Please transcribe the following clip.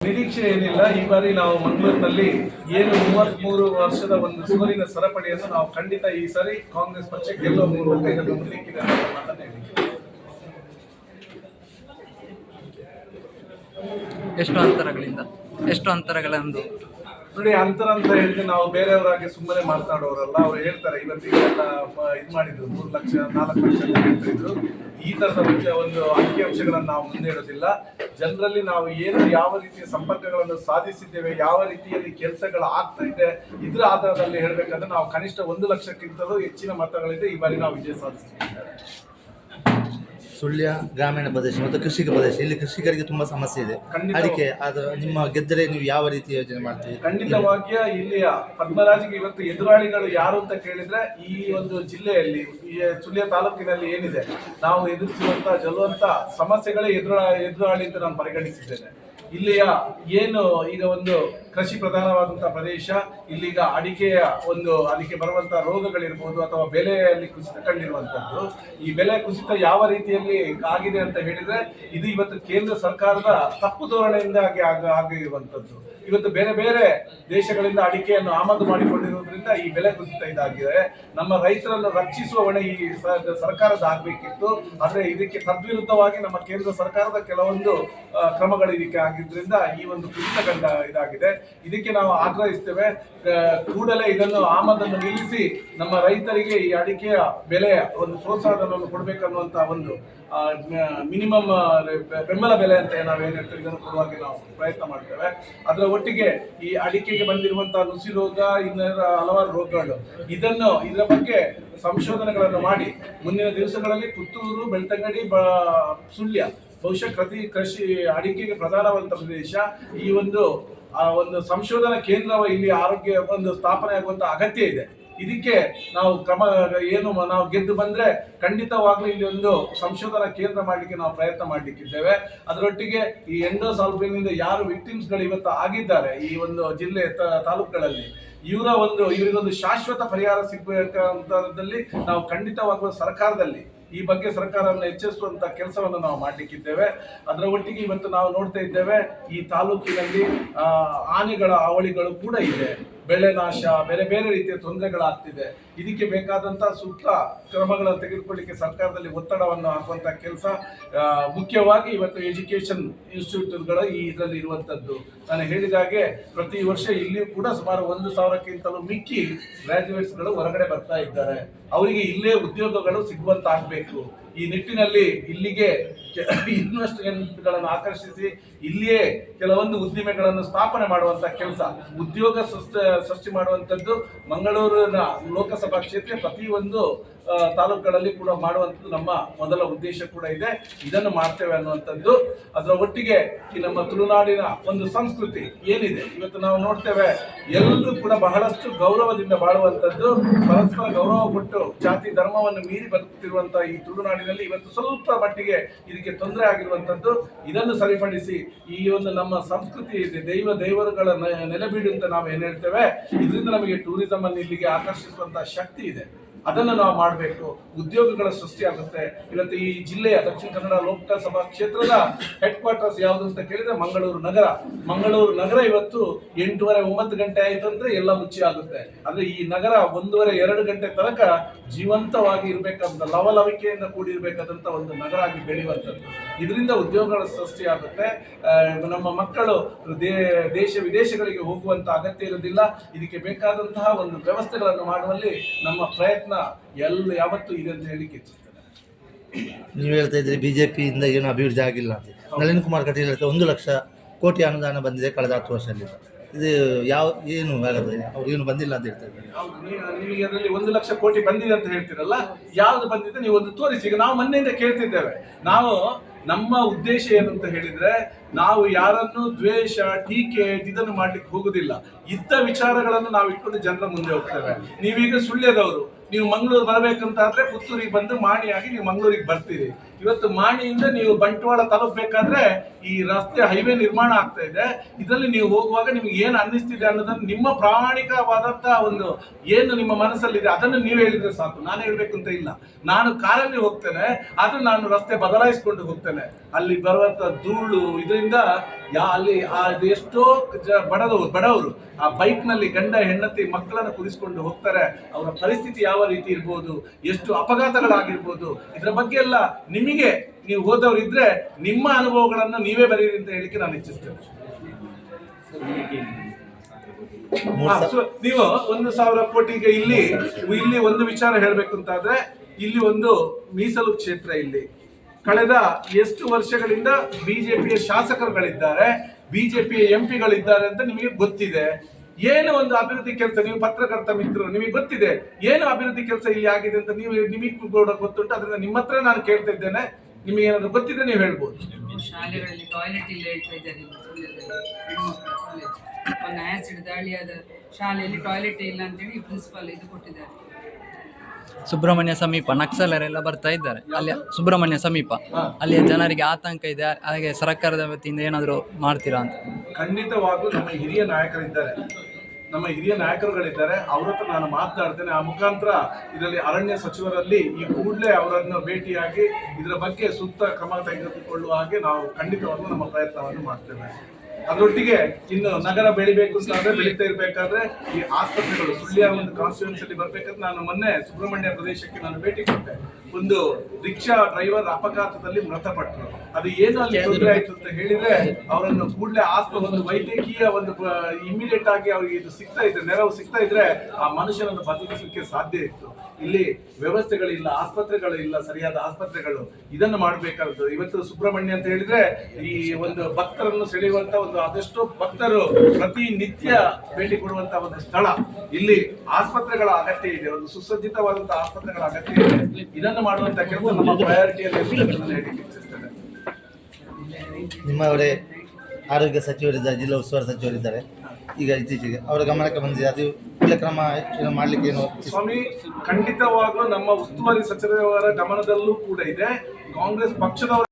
ನಿರೀಕ್ಷೆ ಏನಿಲ್ಲ. ಈ ಬಾರಿ ನಾವು ಮಂಗಳೂರಿನಲ್ಲಿ ಏನು ಮೂವತ್ಮೂರು ವರ್ಷದ ಒಂದು ಸೋಲಿನ ಸರಪಳಿಯನ್ನು ನಾವು ಖಂಡಿತ ಈ ಸಾರಿ ಕಾಂಗ್ರೆಸ್ ಪಕ್ಷಕ್ಕೆ ಗೆಲ್ಲುವ ಮೂಲಕ ಇದನ್ನು ಮುಂದಿಕ್ಕಿದೆ ಎಷ್ಟು ಅಂತರಗಳಿಂದ? ಎಷ್ಟು ಅಂತರಗಳಂದು? ನೋಡಿ ಅಂತರ ಅಂತ ಹೇಳಿದ್ರೆ ನಾವು ಬೇರೆಯವರಾಗಿ ಸುಮ್ಮನೆ ಮಾತಾಡೋರಲ್ಲ. ಅವ್ರು ಹೇಳ್ತಾರೆ ಇವತ್ತಿಗೆಲ್ಲ ಇದು ಮಾಡಿದ್ರು ಮೂರು ಲಕ್ಷ ನಾಲ್ಕು ಲಕ್ಷ ಅಂತ ಈ ತರದ ವಿಷಯ ಒಂದು ಅಂಕಿಅಂಶಗಳನ್ನು ನಾವು ಮುಂದೆ ಇಡೋದಿಲ್ಲ ಜನರಲ್ಲಿ ನಾವು ಏನು ಯಾವ ರೀತಿಯ ಸಂಪರ್ಕಗಳನ್ನು ಸಾಧಿಸಿದ್ದೇವೆ, ಯಾವ ರೀತಿಯಲ್ಲಿ ಕೆಲಸಗಳು ಆಗ್ತಾ ಇದೆ, ಇದ್ರ ಆಧಾರದಲ್ಲಿ ಹೇಳಬೇಕಂದ್ರೆ ನಾವು ಕನಿಷ್ಠ ಒಂದು ಲಕ್ಷಕ್ಕಿಂತಲೂ ಹೆಚ್ಚಿನ ಮತಗಳಿದೆ ಈ ಬಾರಿ ನಾವು ವಿಜಯ ಸಾಧಿಸಿದ್ದೇವೆ ಸುಳ್ಯ ಗ್ರಾಮೀಣ ಪ್ರದೇಶ ಮತ್ತು ಕೃಷಿಕ ಪ್ರದೇಶ. ಇಲ್ಲಿ ಕೃಷಿಕರಿಗೆ ತುಂಬಾ ಸಮಸ್ಯೆ ಇದೆ. ಅದಕ್ಕೆ ಅದು ನಿಮ್ಮ ಗೆದ್ದರೆ ನೀವು ಯಾವ ರೀತಿ ಯೋಜನೆ ಮಾಡ್ತೀವಿ ಖಂಡಿತವಾಗಿಯ ಇಲ್ಲಿಯ ಪದ್ಮರಾಜಿಗೆ ಇವತ್ತು ಎದುರಾಳಿಗಳು ಯಾರು ಅಂತ ಕೇಳಿದ್ರೆ ಈ ಒಂದು ಜಿಲ್ಲೆಯಲ್ಲಿ ಈ ಸುಳ್ಯ ತಾಲೂಕಿನಲ್ಲಿ ಏನಿದೆ ನಾವು ಎದುರಿಸುವಂತ ಜಲುವಂತ ಸಮಸ್ಯೆಗಳೇ ಎದುರಾ ಎದುರಾಳಿ ಅಂತ ನಾನು ಪರಿಗಣಿಸಿದ್ದೇನೆ. ಇಲ್ಲಿಯ ಏನು ಈಗ ಒಂದು ಕೃಷಿ ಪ್ರಧಾನವಾದಂಥ ಪ್ರದೇಶ, ಇಲ್ಲಿಗ ಅಡಿಕೆಯ ಒಂದು ಅದಕ್ಕೆ ಬರುವಂಥ ರೋಗಗಳಿರ್ಬೋದು ಅಥವಾ ಬೆಲೆಯಲ್ಲಿ ಕುಸಿತ ಕಂಡಿರುವಂತದ್ದು. ಈ ಬೆಲೆ ಕುಸಿತ ಯಾವ ರೀತಿಯಲ್ಲಿ ಆಗಿದೆ ಅಂತ ಹೇಳಿದ್ರೆ, ಇದು ಇವತ್ತು ಕೇಂದ್ರ ಸರ್ಕಾರದ ತಪ್ಪು ಧೋರಣೆಯಿಂದಾಗಿ ಆಗ ಆಗಿರುವಂಥದ್ದು ಇವತ್ತು ಬೇರೆ ಬೇರೆ ದೇಶಗಳಿಂದ ಅಡಿಕೆಯನ್ನು ಆಮದು ಮಾಡಿಕೊಂಡಿರುವುದರಿಂದ ಈ ಬೆಲೆ ಕುಸಿತ ಇದಾಗಿದೆ. ನಮ್ಮ ರೈತರನ್ನು ರಕ್ಷಿಸುವ ಹೊಣೆ ಈ ಸರ್ಕಾರದ ಆಗ್ಬೇಕಿತ್ತು. ಆದರೆ ಇದಕ್ಕೆ ತದ್ವಿರುದ್ಧವಾಗಿ ನಮ್ಮ ಕೇಂದ್ರ ಸರ್ಕಾರದ ಕೆಲವೊಂದು ಕ್ರಮಗಳು ಇದಕ್ಕೆ ಆಗಿದ್ರಿಂದ ಈ ಒಂದು ಕುಸಿತ ಕಂಡ ಇದಾಗಿದೆ. ಇದಕ್ಕೆ ನಾವು ಆಗ್ರಹಿಸ್ತೇವೆ. ಕೂಡಲೇ ಇದನ್ನು ಆಮದನ್ನು ನಿಲ್ಲಿಸಿ ನಮ್ಮ ರೈತರಿಗೆ ಈ ಅಡಿಕೆಯ ಬೆಲೆಯ ಒಂದು ಪ್ರೋತ್ಸಾಹವನ್ನು ಕೊಡಬೇಕನ್ನುವಂಥ ಒಂದು ಮಿನಿಮಮ್ ಬೆಂಬಲ ಬೆಲೆ ಅಂತ ಏನು ಹೇಳ್ತೇವೆ, ಇದನ್ನು ಕೊಡುವಾಗಿ ನಾವು ಪ್ರಯತ್ನ ಮಾಡ್ತೇವೆ. ಅದರ ಒಟ್ಟಿಗೆ ಈ ಅಡಿಕೆಗೆ ಬಂದಿರುವಂತಹ ನುಸಿ ರೋಗ ಇನ್ನರ ಹಲವಾರು ರೋಗಗಳು. ಇದನ್ನು ಇದರ ಬಗ್ಗೆ ಸಂಶೋಧನೆಗಳನ್ನು ಮಾಡಿ ಮುಂದಿನ ದಿವಸಗಳಲ್ಲಿ ಪುತ್ತೂರು, ಬೆಳ್ತಂಗಡಿ, ಬ, ಸುಳ್ಯ, ಬಹುಶಃ ಕೃತಿ, ಕೃಷಿ ಅಡಿಕೆಗೆ ಪ್ರಧಾನವಂತ ಪ್ರದೇಶ. ಈ ಒಂದು, ಆ ಒಂದು ಸಂಶೋಧನಾ ಕೇಂದ್ರ ಇಲ್ಲಿ ಆರೋಗ್ಯ ಒಂದು ಸ್ಥಾಪನೆ ಆಗುವಂತ ಅಗತ್ಯ ಇದೆ. ಇದಕ್ಕೆ ನಾವು ಕ್ರಮ, ಏನು ನಾವು ಗೆದ್ದು ಬಂದ್ರೆ ಖಂಡಿತವಾಗ್ಲೂ ಇಲ್ಲಿ ಒಂದು ಸಂಶೋಧನಾ ಕೇಂದ್ರ ಮಾಡಲಿಕ್ಕೆ ನಾವು ಪ್ರಯತ್ನ ಮಾಡಲಿಕ್ಕಿದ್ದೇವೆ. ಅದರೊಟ್ಟಿಗೆ ಈ ಎಂಡೋಸಾಲ್ಫಿನಿಂದ ಯಾರು ವಿಕ್ಟಿಮ್ಸ್ಗಳು ಇವತ್ತು ಆಗಿದ್ದಾರೆ ಈ ಒಂದು ಜಿಲ್ಲೆ ತಾಲೂಕುಗಳಲ್ಲಿ ಇವರ ಒಂದು ಇವರಿಗೊಂದು ಶಾಶ್ವತ ಪರಿಹಾರ ಸಿಗಬೇಕಂತದಲ್ಲಿ ನಾವು ಖಂಡಿತವಾಗುವ ಸರ್ಕಾರದಲ್ಲಿ ಈ ಬಗ್ಗೆ ಸರ್ಕಾರವನ್ನು ಎಚ್ಚರಿಸುವಂತ ಕೆಲಸವನ್ನು ನಾವು ಮಾಡಲಿಕ್ಕಿದ್ದೇವೆ. ಅದರ ಒಟ್ಟಿಗೆ ಇವತ್ತು ನಾವು ನೋಡ್ತಾ ಇದ್ದೇವೆ, ಈ ತಾಲೂಕಿನಲ್ಲಿ ಆನೆಗಳ ಅವಳಿಗಳು ಕೂಡ ಇದೆ. ಬೆಳೆ ನಾಶ, ಬೇರೆ ಬೇರೆ ರೀತಿಯ ತೊಂದರೆಗಳಾಗ್ತಿದೆ. ಇದಕ್ಕೆ ಬೇಕಾದಂಥ ಸೂಕ್ತ ಕ್ರಮಗಳನ್ನು ತೆಗೆದುಕೊಳ್ಳಿಕ್ಕೆ ಸರ್ಕಾರದಲ್ಲಿ ಒತ್ತಡವನ್ನು ಹಾಕುವಂಥ ಕೆಲಸ ಮುಖ್ಯವಾಗಿ ಇವತ್ತು ಎಜುಕೇಶನ್ ಇನ್ಸ್ಟಿಟ್ಯೂಟ್ಗಳು ಈ ಇದರಲ್ಲಿ ಇರುವಂತದ್ದು. ನಾನು ಹೇಳಿದ ಹಾಗೆ ಪ್ರತಿ ವರ್ಷ ಇಲ್ಲಿಯೂ ಕೂಡ ಸುಮಾರು ಒಂದು ಸಾವಿರಕ್ಕಿಂತಲೂ ಮಿಕ್ಕಿ ಗ್ರಾಜುಯೇಟ್ಸ್ಗಳು ಹೊರಗಡೆ ಬರ್ತಾ ಇದ್ದಾರೆ. ಅವರಿಗೆ ಇಲ್ಲೇ ಉದ್ಯೋಗಗಳು ಸಿಗುವಂತ ಆಗ್ಬೇಕು ಈ ನಿಟ್ಟಿನಲ್ಲಿ ಇಲ್ಲಿಗೆ ಇನ್ವೆಸ್ಟ್ಮೆಂಟ್ಗಳನ್ನು ಆಕರ್ಷಿಸಿ, ಇಲ್ಲಿಯೇ ಕೆಲವೊಂದು ಉದ್ದಿಮೆಗಳನ್ನು ಸ್ಥಾಪನೆ ಮಾಡುವಂತ ಕೆಲಸ, ಉದ್ಯೋಗ ಸೃಷ್ಟಿ ಸೃಷ್ಟಿ ಮಾಡುವಂಥದ್ದು ಮಂಗಳೂರಿನ ಲೋಕಸಭಾ ಕ್ಷೇತ್ರ ಪ್ರತಿಯೊಂದು ತಾಲೂಕುಗಳಲ್ಲಿ ಕೂಡ ಮಾಡುವಂಥದ್ದು ನಮ್ಮ ಮೊದಲ ಉದ್ದೇಶ ಕೂಡ ಇದೆ. ಇದನ್ನು ಮಾಡ್ತೇವೆ ಅನ್ನುವಂಥದ್ದು. ಅದರ ಒಟ್ಟಿಗೆ ಈ ನಮ್ಮ ತುಳುನಾಡಿನ ಒಂದು ಸಂಸ್ಕೃತಿ ಏನಿದೆ? ಇವತ್ತು ನಾವು ನೋಡ್ತೇವೆ, ಎಲ್ಲರೂ ಕೂಡ ಬಹಳಷ್ಟು ಗೌರವದಿಂದ ಬಾಳುವಂಥದ್ದು, ಪರಸ್ಪರ ಗೌರವ ಕೊಟ್ಟು ಜಾತಿ ಧರ್ಮವನ್ನು ಮೀರಿ ಬದುಕುತ್ತಿರುವಂತಹ ಈ ತುಳುನಾಡಿನಲ್ಲಿ ಇವತ್ತು ಸ್ವಲ್ಪ ಮಟ್ಟಿಗೆ ಇದಕ್ಕೆ ತೊಂದರೆ ಆಗಿರುವಂಥದ್ದು. ಇದನ್ನು ಸರಿಪಡಿಸಿ ಈ ಒಂದು ನಮ್ಮ ಸಂಸ್ಕೃತಿ ಇದೆ, ದೈವ ದೈವರುಗಳ ನೆಲೆಬೀಡು ಅಂತ ನಾವು ಏನ್ ಹೇಳ್ತೇವೆ, ಇದರಿಂದ ನಮಗೆ ಟೂರಿಸಂ ಅನ್ನು ಇಲ್ಲಿಗೆ ಆಕರ್ಷಿಸುವಂತಹ ಶಕ್ತಿ ಇದೆ. ಅದನ್ನು ನಾವು ಮಾಡಬೇಕು. ಉದ್ಯೋಗಗಳ ಸೃಷ್ಟಿ ಆಗುತ್ತೆ. ಇವತ್ತು ಈ ಜಿಲ್ಲೆಯ ದಕ್ಷಿಣ ಕನ್ನಡ ಲೋಕಸಭಾ ಕ್ಷೇತ್ರದ ಹೆಡ್ ಕ್ವಾರ್ಟರ್ಸ್ ಯಾವುದು ಅಂತ ಕೇಳಿದ್ರೆ ಮಂಗಳೂರು ನಗರ. ಮಂಗಳೂರು ನಗರ ಇವತ್ತು ಎಂಟೂವರೆ ಒಂಬತ್ತು ಗಂಟೆ ಆಯಿತು ಅಂದ್ರೆ ಎಲ್ಲ ಮುಚ್ಚಿ ಆಗುತ್ತೆ. ಅಂದ್ರೆ ಈ ನಗರ ಒಂದೂವರೆ ಎರಡು ಗಂಟೆ ತನಕ ಜೀವಂತವಾಗಿ ಇರಬೇಕಾದ ಲವಲವಿಕೆಯಿಂದ ಕೂಡಿರಬೇಕಾದಂಥ ಒಂದು ನಗರ ಆಗಿ ಬೆಳೆಯುವಂಥದ್ದು. ಇದರಿಂದ ಉದ್ಯೋಗಗಳ ಸೃಷ್ಟಿಯಾಗುತ್ತೆ ನಮ್ಮ ಮಕ್ಕಳು ದೇ- ದೇಶ ವಿದೇಶಗಳಿಗೆ ಹೋಗುವಂತ ಅಗತ್ಯ ಇರುವುದಿಲ್ಲ. ಇದಕ್ಕೆ ಬೇಕಾದಂತಹ ಒಂದು ವ್ಯವಸ್ಥೆಗಳನ್ನು ಮಾಡುವಲ್ಲಿ ನಮ್ಮ ಪ್ರಯತ್ನ ಎಲ್ಲ ಯಾವತ್ತೂ ಇದೆ ಅಂತ ಹೇಳಿ ಇಚ್ಛಿಸ್ತೇನೆ. ನೀವು ಹೇಳ್ತಾ ಇದ್ರಿ ಬಿಜೆಪಿಯಿಂದ ಏನು ಅಭಿವೃದ್ಧಿ ಆಗಿಲ್ಲ ಅಂತ. ನಳಿನ್ ಕುಮಾರ್ ಕಟೀಲ್ ಹೇಳ್ತಾರೆ ಒಂದು ಲಕ್ಷ ಕೋಟಿ ಅನುದಾನ ಬಂದಿದೆ ಕಳೆದ ಹತ್ತು ವರ್ಷದಲ್ಲಿ. ಇದು ಯಾವ ಏನು ಆಗುತ್ತೆ ಅವ್ರು ಏನು ಬಂದಿಲ್ಲ ಅಂತ ಹೇಳ್ತಾ ಇದ್ದಾರೆ. ನೀವು- ನಿಮಗೆ ಅದರಲ್ಲಿ ಒಂದು ಲಕ್ಷ ಕೋಟಿ ಬಂದಿದೆ ಅಂತ ಹೇಳ್ತೀರಲ್ಲ? ಯಾವ್ದು ಬಂದಿದೆ ನೀವು ಒಂದು ತೋರಿಸಿ. ಈಗ ನಾವು ಮೊನ್ನೆಯಿಂದ ಕೇಳ್ತಿದ್ದೇವೆ. ನಾವು ನಮ್ಮ ಉದ್ದೇಶ ಏನು ಅಂತ ಹೇಳಿದ್ರೆ ನಾವು ಯಾರನ್ನು ದ್ವೇಷ, ಟೀಕೆ ಇದನ್ನು ಮಾಡ್ಲಿಕ್ಕೆ ಹೋಗುದಿಲ್ಲ. ಇದ್ದ ವಿಚಾರಗಳನ್ನು ನಾವು ಇಟ್ಕೊಂಡು ಜನರ ಮುಂದೆ ಹೋಗ್ತೇವೆ. ನೀವೀಗ ಸುಳ್ಳ್ಯದವರು ನೀವು ಮಂಗಳೂರು ಬರಬೇಕಂತಾದ್ರೆ ಪುತ್ತೂರಿಗೆ ಬಂದು ಮಾಣಿಯಾಗಿ ನೀವು ಮಂಗಳೂರಿಗೆ ಬರ್ತೀರಿ. ಇವತ್ತು ಮಾಣಿಯಿಂದ ನೀವು ಬಂಟ್ವಾಳ ತಲುಪಬೇಕಾದ್ರೆ ಈ ರಸ್ತೆ ಹೈವೇ ನಿರ್ಮಾಣ ಆಗ್ತಾ ಇದೆ. ಇದರಲ್ಲಿ ನೀವು ಹೋಗುವಾಗ ನಿಮ್ಗೆ ಏನು ಅನ್ನಿಸ್ತಿದೆ ಅನ್ನೋದನ್ನು ನಿಮ್ಮ ಪ್ರಾಮಾಣಿಕವಾದಂತಹ ಒಂದು ಏನು ನಿಮ್ಮ ಮನಸ್ಸಲ್ಲಿದೆ ಅದನ್ನು ನೀವು ಹೇಳಿದ್ರೆ ಸಾಕು. ನಾನು ಹೇಳ್ಬೇಕು ಅಂತ ಇಲ್ಲ. ನಾನು ಕಾರಲ್ಲಿ ಹೋಗ್ತೇನೆ, ಆದ್ರೆ ನಾನು ರಸ್ತೆ ಬದಲಾಯಿಸಿಕೊಂಡು ಹೋಗ್ತೇನೆ. ಅಲ್ಲಿ ಬರುವಂತ ಧೂಳು ಇದು ಇದರಿಂದ ಯಾ ಅಲ್ಲಿ ಎಷ್ಟೋ ಜ- ಬಡದವರು ಬಡವರು ಆ ಬೈಕ್ನಲ್ಲಿ ಗಂಡ ಹೆಂಡತಿ ಮಕ್ಕಳನ್ನು ಕುದಿಸ್ಕೊಂಡು ಹೋಗ್ತಾರೆ. ಅವರ ಪರಿಸ್ಥಿತಿ ಯಾವ ರೀತಿ ಇರ್ಬೋದು? ಎಷ್ಟು ಅಪಘಾತಗಳಾಗಿರ್ಬೋದು? ಇದರ ಬಗ್ಗೆ ಎಲ್ಲ ನಿಮಗೆ ನೀವು ಹೋದವರು ಇದ್ರೆ ನಿಮ್ಮ ಅನುಭವಗಳನ್ನು ನೀವೇ ಬರೀರಿ ಅಂತ ಹೇಳಿಕ್ಕೆ ನಾನು ಇಚ್ಛಿಸ್ತೇನೆ. ನೀವು ಒಂದು ಸಾವಿರ ಕೋಟಿಗೆ ಇಲ್ಲಿ ಇಲ್ಲಿ ಒಂದು ವಿಚಾರ ಹೇಳ್ಬೇಕು ಅಂತಾದ್ರೆ ಇಲ್ಲಿ ಒಂದು ಮೀಸಲು ಕ್ಷೇತ್ರ ಇಲ್ಲಿ. ಕಳೆದ ಎಷ್ಟು ವರ್ಷಗಳಿಂದ ಬಿಜೆಪಿಯ ಶಾಸಕರುಗಳಿದ್ದಾರೆ, ಬಿಜೆಪಿಯ ಎಂ ಪಿಗಳಿದ್ದಾರೆ ಅಂತ ನಿಮಗೆ ಗೊತ್ತಿದೆ. ಏನು ಒಂದು ಅಭಿವೃದ್ಧಿ ಕೆಲಸ, ನೀವು ಪತ್ರಕರ್ತ ಮಿತ್ರರು, ನಿಮಗೆ ಗೊತ್ತಿದೆ ಏನು ಅಭಿವೃದ್ಧಿ ಕೆಲಸ ಇಲ್ಲಿ ಆಗಿದೆ ಅಂತ ನೀವು ನಿಮಗೆ ಕೂಡ ಗೊತ್ತುಂಟು. ಅದರಿಂದ ನಿಮ್ಮ ಹತ್ರ ನಾನು ಕೇಳ್ತಾ ಇದ್ದೇನೆ. ನಿಮಗೆ ಏನಾದರೂ ಗೊತ್ತಿದ್ರೆ ನೀವು ಹೇಳ್ಬೋದು. ಶಾಲೆಗಳಲ್ಲಿ ಟಾಯ್ಲೆಟ್ ಇಲ್ಲ ಹೇಳ್ತಾ ಇದ್ದಾರೆ ಒಂದು ಶಾಲೆಯಲ್ಲಿ ಟಾಯ್ಲೆಟ್ ಇಲ್ಲ ಅಂತೇಳಿ ಪ್ರಿನ್ಸಿಪಾಲ್ ಇದು ಕೊಟ್ಟಿದ್ದಾರೆ. ಸುಬ್ರಹ್ಮಣ್ಯ ಸಮೀಪ ನಕ್ಸಲರೆಲ್ಲ ಬರ್ತಾ ಇದ್ದಾರೆ. ಅಲ್ಲಿ ಸುಬ್ರಹ್ಮಣ್ಯ ಸಮೀಪ. ಅಲ್ಲಿ ಜನರಿಗೆ ಆತಂಕ ಇದೆ. ಹಾಗೆ ಸರ್ಕಾರದ ವತಿಯಿಂದ ಏನಾದರೂ ಮಾಡ್ತೀರಾ ಅಂತ. ಖಂಡಿತವಾಗ್ಲೂ ನಮ್ಮ ಹಿರಿಯ ನಾಯಕರಿದ್ದಾರೆ. ನಮ್ಮ ಹಿರಿಯ ನಾಯಕರುಗಳಿದ್ದಾರೆ. ಅವ್ರ ಹತ್ರ ನಾನು ಮಾತನಾಡ್ತೇನೆ ಆ ಮುಖಾಂತರ ಇದರಲ್ಲಿ ಅರಣ್ಯ ಸಚಿವರಲ್ಲಿ ಈ ಕೂಡಲೇ ಅವರನ್ನು ಭೇಟಿಯಾಗಿ ಇದರ ಬಗ್ಗೆ ಸೂಕ್ತ ಕ್ರಮ ತೆಗೆದುಕೊಳ್ಳುವ ಹಾಗೆ ನಾವು ಖಂಡಿತವಾಗ್ಲೂ ನಮ್ಮ ಪ್ರಯತ್ನವನ್ನು ಮಾಡ್ತೇವೆ. ಅದರೊಟ್ಟಿಗೆ ಇನ್ನು ನಗರ ಬೆಳಿಬೇಕು ಅಂತಂದ್ರೆ ಬೆಳೀತಾ ಇರಬೇಕಾದ್ರೆ ಈ ಆಸ್ಪತ್ರೆಗಳು, ಸುಳ್ಯ ಒಂದು ಕಾನ್ಸ್ಟಿಟ್ಯೂನ್ಸ್ ಅಲ್ಲಿ ಬರ್ಬೇಕಾದ್ರೆ ನಾನು ಮೊನ್ನೆ ಸುಬ್ರಹ್ಮಣ್ಯ ಪ್ರದೇಶಕ್ಕೆ ನಾನು ಭೇಟಿ ಕೊಟ್ಟೆ. ಒಂದು ರಿಕ್ಷಾ ಡ್ರೈವರ್ ಅಪಘಾತದಲ್ಲಿ ಮೃತಪಟ್ಟರು. ಅದು ಏನು ಅಲ್ಲಿ ತೊಂದರೆ ಆಯ್ತು ಅಂತ ಹೇಳಿದ್ರೆ ಅವರನ್ನು ಕೂಡಲೇ ಆಸ್ಪ, ಒಂದು ವೈದ್ಯಕೀಯ ಒಂದು ಇಮಿಡಿಯೇಟ್ ಆಗಿ ಅವ್ರಿಗೆ ಇದು ಸಿಗ್ತಾ ಇದ್ರೆ, ನೆರವು ಸಿಗ್ತಾ ಇದ್ರೆ ಆ ಮನುಷ್ಯನನ್ನು ಬದುಕಿಸಲಿಕ್ಕೆ ಸಾಧ್ಯ ಇತ್ತು. ಇಲ್ಲಿ ವ್ಯವಸ್ಥೆಗಳಿಲ್ಲ, ಆಸ್ಪತ್ರೆಗಳಿಲ್ಲ, ಸರಿಯಾದ ಆಸ್ಪತ್ರೆಗಳು. ಇದನ್ನು ಮಾಡಬೇಕಾದ್ದು ಇವತ್ತು ಸುಬ್ರಹ್ಮಣ್ಯ ಅಂತ ಹೇಳಿದ್ರೆ ಈ ಒಂದು ಭಕ್ತರನ್ನು ಸೆಳೆಯುವಂತ ಒಂದು ಅದೆಷ್ಟೋ ಭಕ್ತರು ಪ್ರತಿನಿತ್ಯ ಭೇಟಿ ಕೊಡುವಂತ ಒಂದು ಸ್ಥಳ. ಇಲ್ಲಿ ಆಸ್ಪತ್ರೆಗಳ ಅಗತ್ಯ ಇದೆ. ಒಂದು ಸುಸಜ್ಜಿತವಾದಂತಹ ಆಸ್ಪತ್ರೆಗಳ ಅಗತ್ಯ ಇದೆ. ಇದನ್ನು ಮಾಡುವಂತ ಕೆಲಸ ನಮ್ಮ ಪ್ರಯಾರಿಟಿಯಲ್ಲಿ ನಿಮ್ಮವರೇ ಆರೋಗ್ಯ ಸಚಿವರಿದ್ದಾರೆ ಜಿಲ್ಲಾ ಉಸ್ತುವಾರಿ ಸಚಿವರಿದ್ದಾರೆ ಈಗ ಇತ್ತೀಚೆಗೆ ಅವರ ಗಮನಕ್ಕೆ ಬಂದಿದೆ. ಅದು ಇಲ್ಲ ಕ್ರಮ ಏನು ಮಾಡಲಿಕ್ಕೆ ಏನು ಸ್ವಾಮಿ ಖಂಡಿತವಾಗ್ಲೂ ನಮ್ಮ ಉಸ್ತುವಾರಿ ಸಚಿವರ ಗಮನದಲ್ಲೂ ಕೂಡ ಇದೆ. ಕಾಂಗ್ರೆಸ್ ಪಕ್ಷದವರ